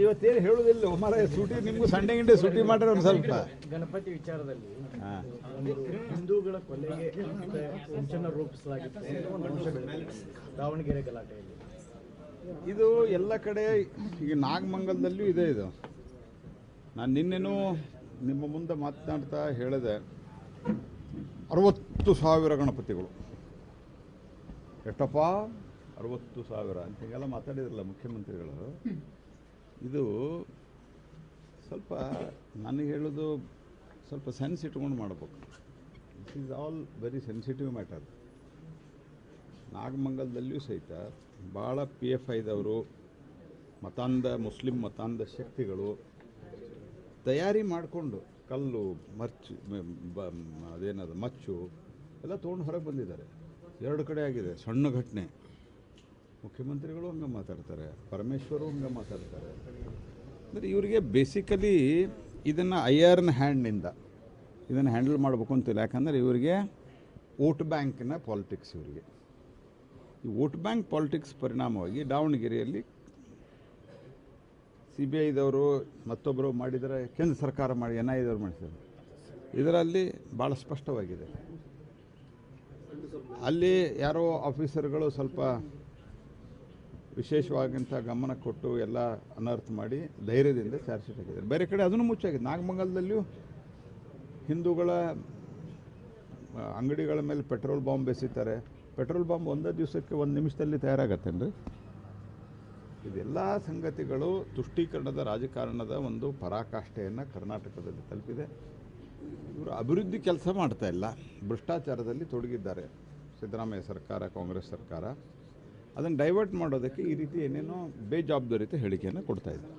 ಇವತ್ತೇನು ಹೇಳುದಿಲ್ಲ ಮರ ಸೂಟಿ ನಿಮಗೂ ಸಂಡೆ ಗಿಂಡೆ ಸೂಟಿ ಮಾಡ್ರೆ ಒಂದು ಸ್ವಲ್ಪ. ಗಣಪತಿ ವಿಚಾರದಲ್ಲಿ ಹಿಂದೂಗಳ ಕೊಲೆಗೆ ವಂಚನ ರೂಪಿಸಲಾಗಿತ್ತು. ದಾವಣಗೆರೆ ಗಲಾಟೆಯಲ್ಲಿ. ಇದು ಎಲ್ಲ ಕಡೆ ಈಗ ನಾಗಮಂಗಲದಲ್ಲೂ ಇದೆ ಇದು. ನಾನು ನಿನ್ನೆನೂ ನಿಮ್ಮ ಮುಂದೆ ಮಾತನಾಡ್ತಾ ಹೇಳಿದೆ. ಅರವತ್ತು ಸಾವಿರ ಗಣಪತಿಗಳು. ಎಷ್ಟಪ್ಪ? ಅರವತ್ತು ಸಾವಿರ. ಅಂತ ಹೀಗೆಲ್ಲ ಮಾತಾಡಿದ್ರಲ್ಲ ಮುಖ್ಯಮಂತ್ರಿಗಳು. ಇದು ಸ್ವಲ್ಪ ನನಗೆ ಹೇಳೋದು ಸ್ವಲ್ಪ ಸೆನ್ಸ್ ಇಟ್ಕೊಂಡು ಮಾಡ್ಬೇಕು. It is all very sensitive matter ನಾಗಮಂಗಲದಲ್ಲಿಯೂ ಸಹಿತ ಭಾಳ ಪಿ ಎಫ್ ಐದವರು ಮತಾಂಧ, ಮುಸ್ಲಿಂ ಮತಾಂಧ ಶಕ್ತಿಗಳು ತಯಾರಿ ಮಾಡಿಕೊಂಡು ಕಲ್ಲು, ಮರ್ಚು ಅದೇನದು, ಮಚ್ಚು ಎಲ್ಲ ತೊಗೊಂಡು ಹೊರಗೆ ಬಂದಿದ್ದಾರೆ. ಎರಡು ಕಡೆ ಆಗಿದೆ, ಸಣ್ಣ ಘಟನೆ. ಮುಖ್ಯಮಂತ್ರಿಗಳು ಹಂಗೆ ಮಾತಾಡ್ತಾರೆ, ಪರಮೇಶ್ವರು ಹಂಗೆ ಮಾತಾಡ್ತಾರೆ. ಅಂದರೆ ಇವರಿಗೆ ಬೇಸಿಕಲಿ ಇದನ್ನು ಐಯರ್ನ್ ಹ್ಯಾಂಡ್ನಿಂದ ಇದನ್ನು ಹ್ಯಾಂಡಲ್ ಮಾಡಬೇಕು ಅಂತಿಲ್ಲ ಯಾಕಂದರೆ ಇವರಿಗೆ ವೋಟ್ ಬ್ಯಾಂಕಿನ ಪಾಲಿಟಿಕ್ಸ್ ಇವರಿಗೆ. ಈ ವೋಟ್ ಬ್ಯಾಂಕ್ ಪಾಲಿಟಿಕ್ಸ್ ಪರಿಣಾಮವಾಗಿ ದಾವಣಗೆರೆಯಲ್ಲಿ ಸಿ ಬಿ ಐದವರು ಮತ್ತೊಬ್ಬರು ಮಾಡಿದರೆ ಕೇಂದ್ರ ಸರ್ಕಾರ ಮಾಡಿ ಎನ್ ಐ ದವರು ಮಾಡಿದ್ದಾರೆ ಇದರಲ್ಲಿ ಭಾಳ ಸ್ಪಷ್ಟವಾಗಿದೆ. ಅಲ್ಲಿ ಯಾರೋ ಆಫೀಸರ್ಗಳು ಸ್ವಲ್ಪ ವಿಶೇಷವಾದಂಥ ಗಮನ ಕೊಟ್ಟು ಎಲ್ಲ ಅನರ್ಥ ಮಾಡಿ ಧೈರ್ಯದಿಂದ ಚಾರ್ಜ್ ಹಾಕಿದ್ದಾರೆ. ಬೇರೆ ಕಡೆ ಅದನ್ನು ಮುಚ್ಚಾಗಿದೆ. ನಾಗಮಂಗಲದಲ್ಲಿಯೂ ಹಿಂದೂಗಳ ಅಂಗಡಿಗಳ ಮೇಲೆ ಪೆಟ್ರೋಲ್ ಬಾಂಬ್ ಬೆಸಿತಾರೆ ಪೆಟ್ರೋಲ್ ಬಾಂಬ್ ಒಂದೇ ದಿವಸಕ್ಕೆ ಒಂದು ನಿಮಿಷದಲ್ಲಿ ತಯಾರಾಗತ್ತೇನ್ರಿ? ಇದೆಲ್ಲ ಸಂಗತಿಗಳು ತುಷ್ಟೀಕರಣದ ರಾಜಕಾರಣದ ಒಂದು ಪರಾಕಾಷ್ಠೆಯನ್ನು ಕರ್ನಾಟಕದಲ್ಲಿ ತಲುಪಿದೆ. ಇವರು ಅಭಿವೃದ್ಧಿ ಕೆಲಸ ಮಾಡ್ತಾ ಇಲ್ಲ. ಭ್ರಷ್ಟಾಚಾರದಲ್ಲಿ ತೊಡಗಿದ್ದಾರೆ. ಸಿದ್ದರಾಮಯ್ಯ ಸರ್ಕಾರ, ಕಾಂಗ್ರೆಸ್ ಸರ್ಕಾರ. ಅದನ್ನು ಡೈವರ್ಟ್ ಮಾಡೋದಕ್ಕೆ ಈ ರೀತಿ ಏನೇನೋ ಬೇಜವಾಬ್ದಾರಿತ ಹೇಳಿಕೆಯನ್ನು ಕೊಡ್ತಾ ಇದ್ದಾರೆ.